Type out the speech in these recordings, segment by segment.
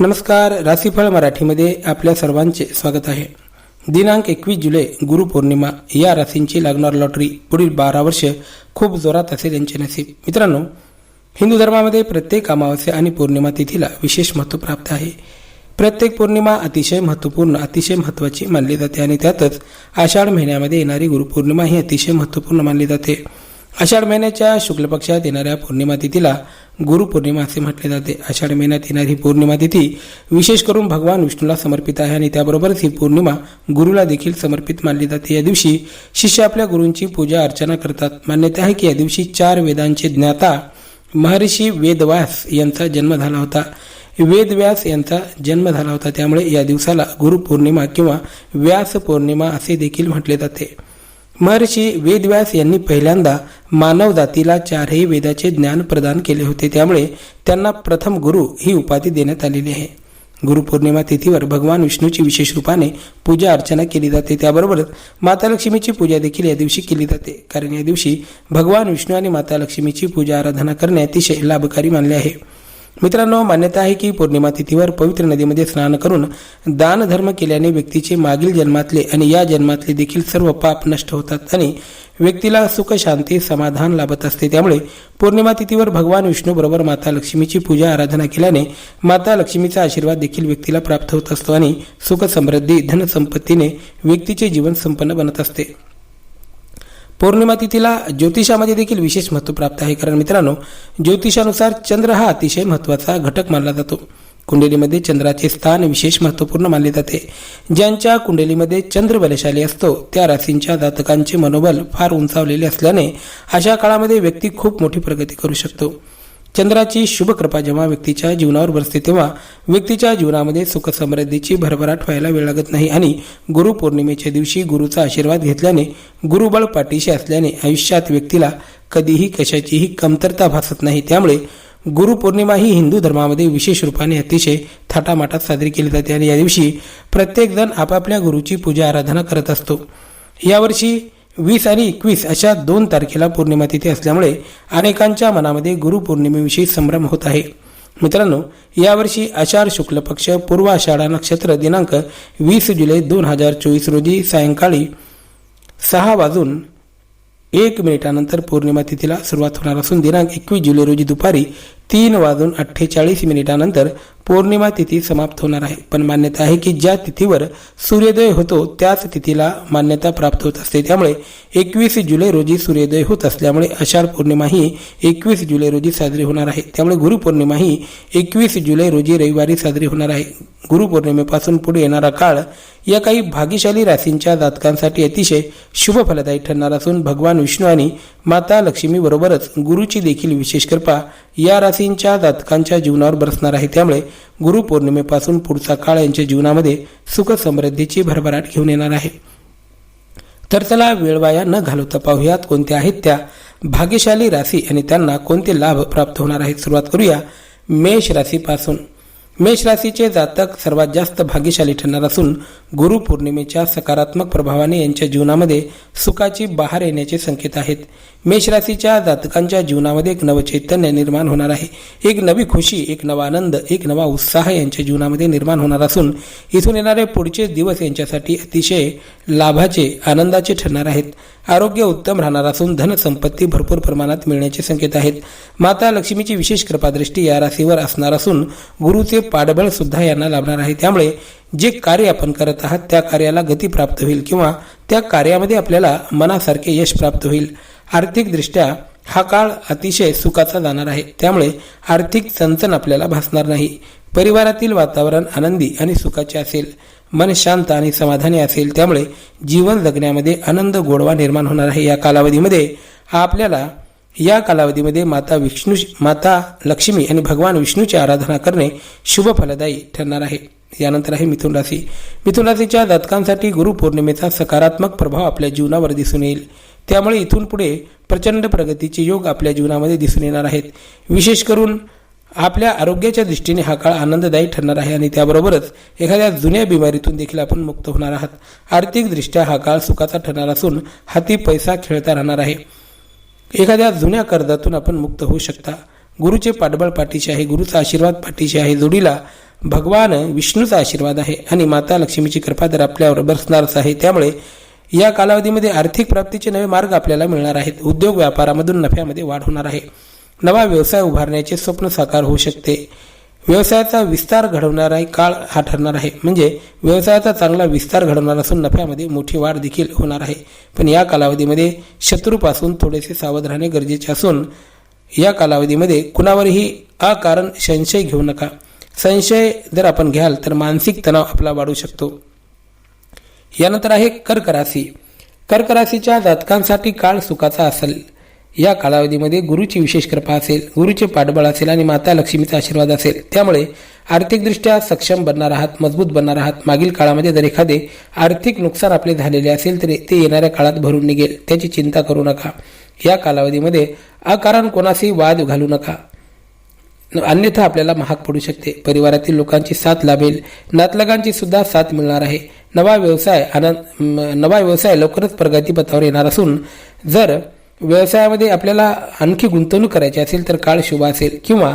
नमस्कार राशीफळ मराठीमध्ये आपल्या सर्वांचे स्वागत आहे. दिनांक एकवीस जुलै गुरुपौर्णिमा या राशींची लागणार लॉटरी पुढील बारा वर्ष खूप जोरात असेल यांचे नसीब. मित्रांनो हिंदू धर्मामध्ये प्रत्येक अमावस्या आणि पौर्णिमा तिथीला विशेष महत्त्व प्राप्त आहे. प्रत्येक पौर्णिमा अतिशय महत्त्वपूर्ण अतिशय महत्त्वाची मानली जाते आणि त्यातच आषाढ महिन्यामध्ये येणारी गुरुपौर्णिमा ही अतिशय महत्त्वपूर्ण मानली जाते. आषाढ महिन्याच्या शुक्ल पक्षात येणाऱ्या पौर्णिमा तिथीला गुरुपौर्णिमा असे म्हटले जाते. आषाढ महिन्यात येणारी पौर्णिमा तिथी विशेष करून भगवान विष्णूला समर्पित आहे आणि त्याबरोबरच ही पौर्णिमा गुरुला देखील समर्पित मानली जाते. या दिवशी शिष्य आपल्या गुरूंची पूजा अर्चना करतात. मान्यता आहे की या दिवशी चार वेदांचे ज्ञाता महर्षी वेदव्यास यांचा जन्म झाला होता. वेदव्यास यांचा जन्म झाला होता. त्यामुळे या दिवसाला गुरुपौर्णिमा किंवा व्यास पौर्णिमा असे देखील म्हटले जाते. महर्षी वेदव्यास यांनी पहिल्यांदा मानव जातीला चारही वेदाचे ज्ञान प्रदान केले होते. त्यामुळे त्यांना प्रथम गुरु ही उपाधी देण्यात आलेली आहे. गुरुपौर्णिमा तिथीवर भगवान विष्णूची विशेष रूपाने पूजा अर्चना केली जाते. त्याबरोबरच माता लक्ष्मीची पूजा देखील या दिवशी केली जाते. कारण या दिवशी भगवान विष्णू आणि माता लक्ष्मीची पूजा आराधना करणे अतिशय लाभकारी मानले आहे. मित्रांनो मान्यता आहे की पौर्णिमा तिथीवर पवित्र नदीमध्ये स्नान करून दान धर्म केल्याने व्यक्तीचे मागील जन्मातले आणि या जन्मातले देखील सर्व पाप नष्ट होतात आणि व्यक्तीला सुख शांती समाधान लाभत असते. त्यामुळे पौर्णिमा तिथीवर भगवान विष्णू बरोबर माता लक्ष्मीची पूजा आराधना केल्याने माता लक्ष्मीचा आशीर्वाद देखील व्यक्तीला प्राप्त होत असतो आणि सुख समृद्धी धनसंपत्तीने व्यक्तीचे जीवन संपन्न बनत असते. पौर्णिमा तिथीला ज्योतिषामध्ये देखील विशेष महत्त्व प्राप्त आहे. कारण मित्रांनो ज्योतिषानुसार चंद्र हा अतिशय महत्त्वाचा घटक मानला जातो. कुंडलीमध्ये चंद्राचे स्थान विशेष महत्त्वपूर्ण मानले जाते. ज्यांच्या कुंडलीमध्ये चंद्र बलशाली असतो त्या राशींच्या जातकांचे मनोबल फार उंचावलेले असल्याने अशा काळामध्ये व्यक्ती खूप मोठी प्रगती करू शकतो. चंद्राची शुभकृपा जेव्हा व्यक्तीच्या जीवनावर बसते तेव्हा व्यक्तीच्या जीवनामध्ये सुखसमृद्धीची भरभराट व्हायला वेळ लागत नाही आणि गुरुपौर्णिमेच्या दिवशी गुरुचा आशीर्वाद घेतल्याने गुरुबळ पाठीशी असल्याने आयुष्यात व्यक्तीला कधीही कशाचीही कमतरता भासत नाही. त्यामुळे गुरुपौर्णिमा ही हिंदू धर्मामध्ये विशेष रूपाने अतिशय थाटामाटात साजरी केली जाते आणि या दिवशी प्रत्येकजण आपापल्या गुरुची पूजा आराधना करत असतो. यावर्षी वीस आणि एकवीस अशा दोन तारखेला पौर्णिमा तिथी असल्यामुळे अनेकांच्या मनामध्ये गुरुपौर्णिमेविषयी संभ्रम होत आहे. मित्रांनो यावर्षी आषाढ शुक्ल पक्ष पूर्व आषाढा नक्षत्र दिनांक वीस जुलै दोन हजार चोवीस रोजी सायंकाळी सहा वाजून एक मिनिटानंतर पौर्णिमा तिथीला सुरुवात होणार असून दिनांक एकवीस जुलै रोजी दुपारी तीन वाजून अठ्ठेचाळीस मिनिटानंतर पौर्णिमा तिथी समाप्त होणार आहे. पण मान्यता आहे की ज्या तिथीवर सूर्योदय होतो त्याच तिथीला मान्यता प्राप्त होत असते. त्यामुळे एकवीस जुलै रोजी सूर्योदय होत असल्यामुळे आषाढ पौर्णिमा ही एकवीस जुलै रोजी साजरी होणार आहे. त्यामुळे गुरुपौर्णिमा ही एकवीस जुलै रोजी रविवारी साजरी होणार आहे. गुरुपौर्णिमेपासून पुढे येणारा काळ या काही भाग्यशाली राशींच्या जातकांसाठी अतिशय शुभ फलदायी ठरणार असून भगवान विष्णू आणि माता लक्ष्मी बरोबरच गुरुची देखील विशेष कृपा या राशींच्या जातकांच्या जीवनावर बरसणार आहे. त्यामुळे गुरुपौर्णिमेपासून पुढचा काळ यांच्या जीवनामध्ये सुख समृद्धीची भरभराट घेऊन येणार आहे. तर चला वेळवाया न घालवता पाहूयात कोणत्या आहेत त्या भाग्यशाली राशी आणि त्यांना कोणते लाभ प्राप्त होणार आहेत. सुरुवात करूया मेष राशीपासून. मेष राशीचे जातक सर्वात जास्त भाग्यशाली ठरणार असून गुरुपौर्णिमेच्या सकारात्मक प्रभावाने यांच्या जीवनामध्ये सुखाची बहार येण्याचे संकेत आहेत. मेष राशीच्या जातकांच्या जीवनामध्ये एक नवचैतन्य निर्माण होणार आहे. एक नवी खुशी एक नवा आनंद एक नवा उत्साह यांच्या जीवनामध्ये निर्माण होणार असून इथून येणारे पुढचे दिवस यांच्यासाठी अतिशय लाभाचे आनंदाचे ठरणार आहेत. आरोग्य उत्तम राहणार असून धनसंपत्ती भरपूर प्रमाणात मिळण्याचे संकेत आहेत. माता लक्ष्मीची विशेष कृपादृष्टी या राशीवर असणार असून गुरुचे पाठबळ सुद्धा यांना लाभणार आहे. त्यामुळे जे कार्य आपण करत आहात त्या कार्याला गती प्राप्त होईल किंवा त्या कार्यामध्ये आपल्याला मनासारखे यश प्राप्त होईल. आर्थिकदृष्ट्या हा काळ अतिशय सुखाचा जाणार आहे. त्यामुळे आर्थिक चणचण आपल्याला भासणार नाही. परिवारातील वातावरण आनंदी आणि सुखाचे असेल. मन शांत आणि समाधानी असेल. त्यामुळे जीवन जगण्यामध्ये आनंद गोडवा निर्माण होणार आहे. या कालावधीमध्ये आपल्याला या कालावधीमध्ये माता विष्णू माता लक्ष्मी आणि भगवान विष्णूची आराधना करणे शुभ फलदायी ठरणार आहे. यानंतर आहे मिथुन राशी. मिथुन राशीच्या जातकांसाठी गुरुपौर्णिमेचा सकारात्मक प्रभाव आपल्या जीवनावर दिसून येईल. त्यामुळे इथून पुढे प्रचंड प्रगतीचे योग आपल्या जीवनामध्ये दिसून येणार आहेत. विशेष करून आपल्या आरोग्याच्या दृष्टीने हा काळ आनंददायी ठरणार आहे आणि त्याबरोबरच एखाद्या जुन्या बिमारीतून देखील आपण मुक्त होणार आहात. आर्थिकदृष्ट्या हा काळ सुखाचा ठरणार असून हाती पैसा खेळता राहणार आहे. एखाद्या जुन्या कर्जातून आपण मुक्त होऊ शकता. गुरुचे पाठबळ पाठीशी आहे गुरुचा आशीर्वाद पाठीशी आहे जोडीला भगवान विष्णूचा आशीर्वाद आहे आणि माता लक्ष्मीची कृपा तर आपल्यावर बसणारच आहे त्यामुळे या कालावधीमध्ये आर्थिक प्राप्तीचे नवे मार्ग आपल्याला मिळणार आहेत. उद्योग व्यापारामधून नफ्यामध्ये वाढ होणार आहे. नवा व्यवसाय उभारण्याचे स्वप्न साकार होऊ शकते. व्यवसायाचा विस्तार घडवणारा काळ हा ठरणार आहे. म्हणजे व्यवसायाचा चांगला विस्तार घडवणार असून नफ्यामध्ये मोठी वाढ देखील होणार आहे. पण या कालावधीमध्ये शत्रूपासून थोडेसे सावध राहणे गरजेचे असून या कालावधीमध्ये कुणावरही अकारण संशय घेऊ नका. संशय जर आपण घ्याल तर मानसिक तणाव आपला वाढू शकतो. यानंतर आहे कर्क राशी कर्क राशीच्या जातकांसाठी काळ सुखाचा असेल. या कालावधीमध्ये गुरुची विशेष कृपा असेल गुरुचे पाठबळ असेल आणि माता लक्ष्मीचा आशीर्वाद असेल. त्यामुळे आर्थिकदृष्ट्या सक्षम बनणार आहात मजबूत बनणार आहात. मागील काळामध्ये जर एखादे आर्थिक नुकसान आपले झालेले असेल तर ते येणाऱ्या काळात भरून निघेल. त्याची चिंता करू नका. या कालावधीमध्ये अकारण कोणाशी वाद घालू नका. अन्यथा आपल्याला महाग पडू शकते. परिवारातील लोकांची साथ लाभेल. नातलगांची सुद्धा साथ मिळणार आहे. नवा व्यवसाय आनंद नवा व्यवसाय लवकरच प्रगतीपथावर येणार असून जर व्यवसायामध्ये आपल्याला आणखी गुंतवणूक करायची असेल तर काळ शुभ असेल. किंवा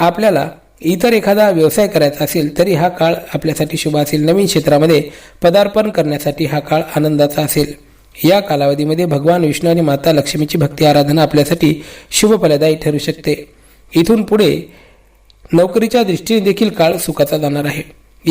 आपल्याला इतर एखादा व्यवसाय करायचा असेल तरी हा काळ आपल्यासाठी शुभ असेल. नवीन क्षेत्रामध्ये पदार्पण करण्यासाठी हा काळ आनंदाचा असेल. या कालावधीमध्ये भगवान विष्णू आणि माता लक्ष्मीची भक्ती आराधना आपल्यासाठी शुभफलदायी ठरू शकते. इथून पुढे नोकरीच्या दृष्टीने देखील काळ सुखाचा जाणार आहे.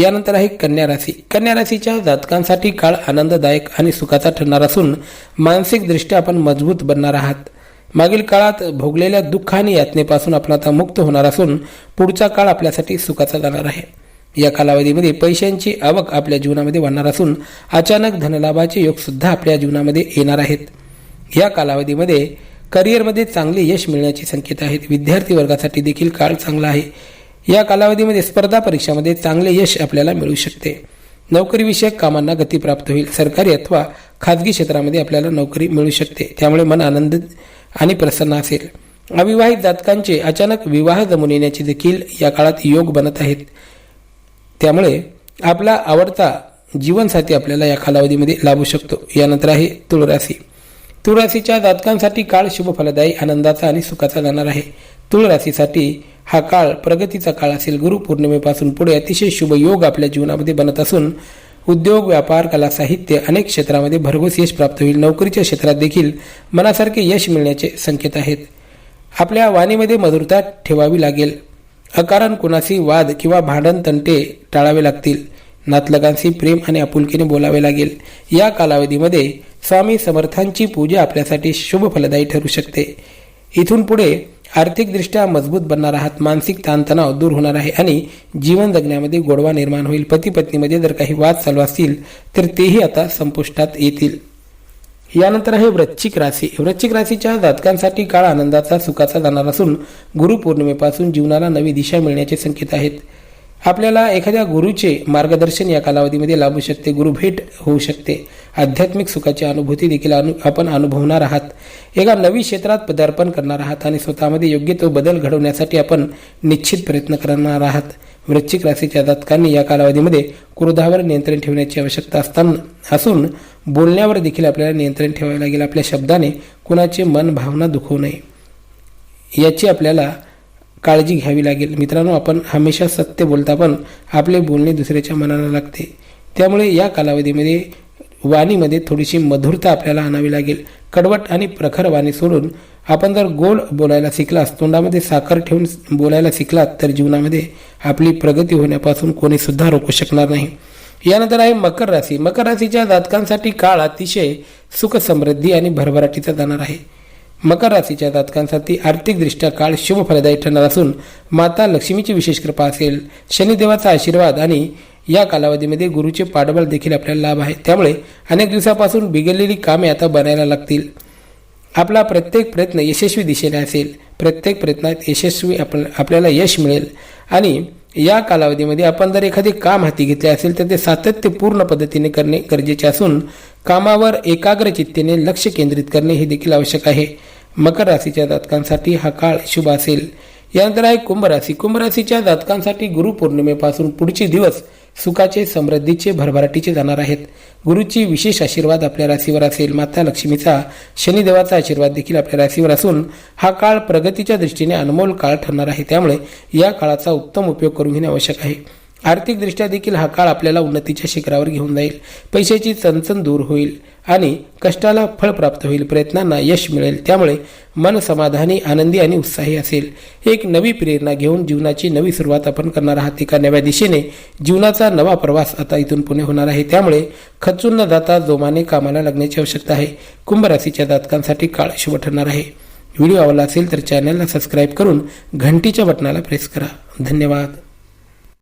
यानंतर आहे कन्या राशी. कन्या राशीच्या जातकांसाठी काळ आनंददायक आणि सुखाचा ठरणार असून मानसिकदृष्ट्या आपण मजबूत बनणार आहात. मागील काळात भोगलेल्या दुःख आणि यातनेपासून आपण आता मुक्त होणार असून पुढचा काळ आपल्यासाठी सुखाचा जाणार आहे. या कालावधीमध्ये पैशांची आवक आपल्या जीवनामध्ये वाढणार असून अचानक धनलाभाचे योगसुद्धा आपल्या जीवनामध्ये येणार आहेत. या कालावधीमध्ये करिअरमध्ये चांगले यश मिळण्याची संकेत आहेत. विद्यार्थी वर्गासाठी देखील काळ चांगला आहे. या कालावधीमध्ये स्पर्धा परीक्षामध्ये चांगले यश आपल्याला मिळू शकते. नोकरीविषयक कामांना गती प्राप्त होईल. सरकारी अथवा खाजगी क्षेत्रामध्ये आपल्याला नोकरी मिळू शकते. त्यामुळे मन आनंद आणि प्रसन्न असेल. अविवाहित जातकांचे अचानक विवाह जमून येण्याचे देखील या काळात योग बनत आहेत. त्यामुळे आपला आवडता जीवनसाथी आपल्याला या कालावधीमध्ये लाभू शकतो. यानंतर आहे तुळराशी. तुळराशीच्या जातकांसाठी काळ शुभ फलदायी आनंदाचा आणि सुखाचा जाणार आहे. तुळराशीसाठी हा काळ प्रगतीचा काळ असेल. गुरुपौर्णिमेपासून पुढे अतिशय शुभ योग आपल्या जीवनामध्ये बनत असून उद्योग व्यापार कला साहित्य अनेक क्षेत्रामध्ये भरघोस यश प्राप्त होईल. नोकरीच्या क्षेत्रात देखील मनासारखे यश मिळण्याचे संकेत आहेत. आपल्या वाणीमध्ये मधुरता ठेवावी लागेल. अकारण कुणाशी वाद किंवा भांडण तंटे टाळावे लागतील. नातलगांशी प्रेम आणि आपुलकीने बोलावे लागेल. या कालावधीमध्ये स्वामी समर्थांची पूजा आपल्यासाठी शुभ फलदायी ठरू शकते. इथून पुढे आर्थिकदृष्ट्या मजबूत बनणार आहात मानसिक ताणतणाव दूर होणार आहे आणि जीवन जगण्यामध्ये गोडवा निर्माण होईल. पती पत्नीमध्ये जर काही वाद चालू असतील तर तेही आता संपुष्टात येतील. यानंतर आहे वृश्चिक राशी. वृश्चिक राशीच्या जातकांसाठी काळ आनंदाचा सुखाचा जाणार असून गुरुपौर्णिमेपासून जीवनाला नवी दिशा मिळण्याचे संकेत आहेत. आपल्याला एखाद्या गुरुचे मार्गदर्शन या कालावधीमध्ये लाभू शकते. गुरुभेट होऊ शकते. आध्यात्मिक सुखाची अनुभूती देखील अनु आपण अनुभवणार आहात. एका नवी क्षेत्रात पदार्पण करणार आहात आणि स्वतःमध्ये योग्य तो बदल घडवण्यासाठी आपण निश्चित प्रयत्न करणार आहात. वृश्चिक राशीच्या जातकांनी या कालावधीमध्ये क्रोधावर नियंत्रण ठेवण्याची आवश्यकता असताना असून बोलण्यावर देखील आपल्याला नियंत्रण ठेवावे लागेल. आपल्या शब्दाने कुणाचे मन भावना दुखवू नये. याची आपल्याला काळजी घ्यावी लागेल. मित्रांनो आपण हमेशा सत्य बोलता पण आपले बोलणे दुसऱ्याच्या मनाला लागते. त्यामुळे या कालावधीमध्ये वाणीमध्ये थोडीशी मधुरता आपल्याला आणावी लागेल. कडवट आणि प्रखर वाणी सोडून आपण जर गोड बोलायला शिकलास तोंडामध्ये साखर ठेवून बोलायला शिकलात तर जीवनामध्ये आपली प्रगती होण्यापासून कोणीसुद्धा रोखू शकणार नाही. यानंतर आहे मकर राशी. मकर राशीच्या जातकांसाठी काळ अतिशय सुख समृद्धी आणि भरभराटीचा जाणार आहे. मकर राशीच्या जातकांसाठी आर्थिकदृष्ट्या काळ शुभ फलदायी ठरणार असून माता लक्ष्मीची विशेष कृपा असेल शनिदेवाचा आशीर्वाद आणि या कालावधीमध्ये गुरुचे पाठबळ देखील आपल्याला लाभ आहे. त्यामुळे अनेक दिवसापासून बिघडलेली कामे आता बनायला लागतील. आपला प्रत्येक प्रयत्न यशस्वी दिशेने असेल. प्रत्येक प्रयत्नात यशस्वी आप आपल्याला यश मिळेल. आणि या कालावधीमध्ये आपण जर एखादे काम हाती घेतले असेल तर ते सातत्यपूर्ण पद्धतीने करणे गरजेचे असून कामावर एकाग्र चित्तेने लक्ष केंद्रित करणे हे देखील आवश्यक आहे. मकर राशीच्या जातकांसाठी हा काळ शुभ असेल. यानंतर आहे कुंभ राशी. कुंभ राशीच्या जातकांसाठी गुरुपौर्णिमेपासून पुढचे दिवस सुखाचे समृद्धीचे भरभराटीचे जाणार आहेत. गुरुची विशेष आशीर्वाद आपल्या राशीवर असेल. माता लक्ष्मीचा शनिदेवाचा आशीर्वाद देखील आपल्या राशीवर असून हा काळ प्रगतीच्या दृष्टीने अनमोल काळ ठरणार आहे. त्यामुळे या काळाचा उत्तम उपयोग करून घेणे आवश्यक आहे. आर्थिकदृष्ट्या देखील हा काळ आपल्याला उन्नतीच्या शिखरावर घेऊन जाईल. पैशाची चणचण दूर होईल आणि कष्टाला फळ प्राप्त होईल प्रयत्नांना यश मिळेल. त्यामुळे मन समाधानी आनंदी आणि उत्साही असेल. एक नवी प्रेरणा घेऊन जीवनाची नवी सुरुवात आपण करणार आहात. एका नव्या दिशेने जीवनाचा नवा प्रवास आता इथून पुणे होणार आहे. त्यामुळे खचून न जाता जोमाने कामाला लागण्याची आवश्यकता आहे. कुंभ राशीच्या जातकांसाठी काळ शुभ ठरणार आहे. व्हिडिओ आवडला असेल तर चॅनलला सबस्क्राईब करून घंटीच्या बटनाला प्रेस करा. धन्यवाद.